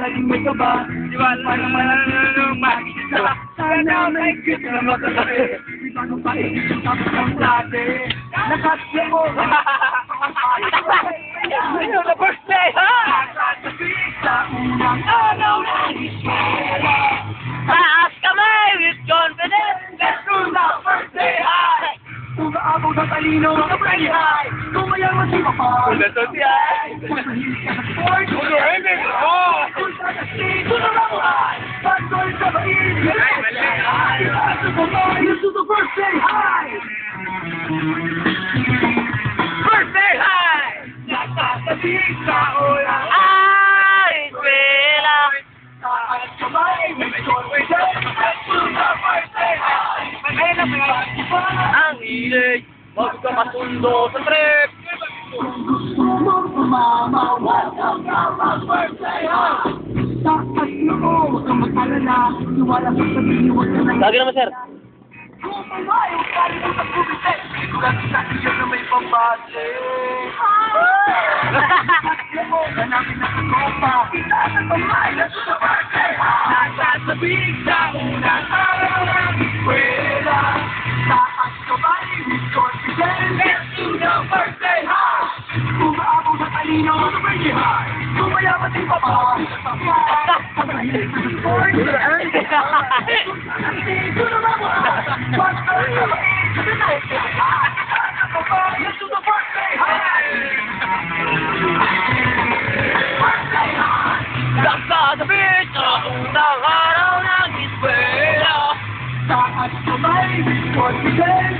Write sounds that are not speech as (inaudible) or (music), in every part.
laging may kaba. Di ba? Nung makikita. Sana may cute na magkakape. Di ba nung paingin yung tapos ng latte? Nakasya mo. Umaabot sa talino ng birthday high! Tumayaman si Papa! To siya. Kung mahilig ka sa sports, Ulo, Emil! Kung sa stage, kung naman Pagkol sa bait, Ay, mali. Let's do the birthday high! Birthday high! Nakasabik sa ulang hilig, wag ka masundo sa trip! Kung gusto mo sumama, welcome ka mag-birthday high! Taas noo, huwag kang mag-alala, iwala sa sabihin, huwag ka nang Lagi naman, sir. Kung malayo ka rin ang pagbubitin, sigurado sa iyo na may pambate. Hanapin na sa tropa, itaas ang pamay na sa birthday Nasasabik sa unang araw vecino, no me llamas mi papá. Once.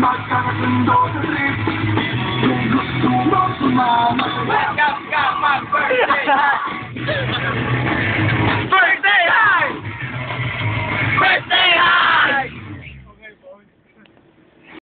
magkakasundo sa trip Kung gusto birthday. (laughs)